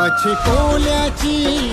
माझी कोल्याची कोल्याची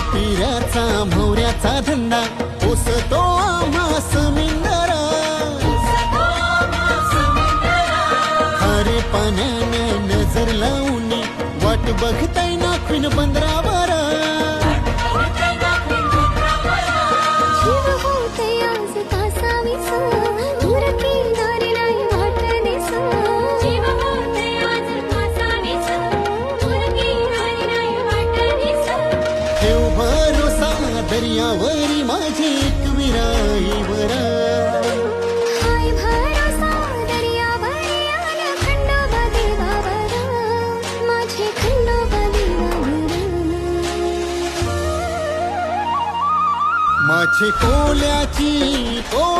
पिऱ्याचा भवऱ्याचा धंदा. पोसतो आम्हा समिंदरा. खारे पाण्याने नजर लावून वाट बघताय नाखून बंदरावर. भरोसा दर्यावरी माझी विराईवरा हाय भरोसा दर्यावरी आला खंडोबा देवावर माझे खंडोबा देवावर माझी कोल्याची समिंदर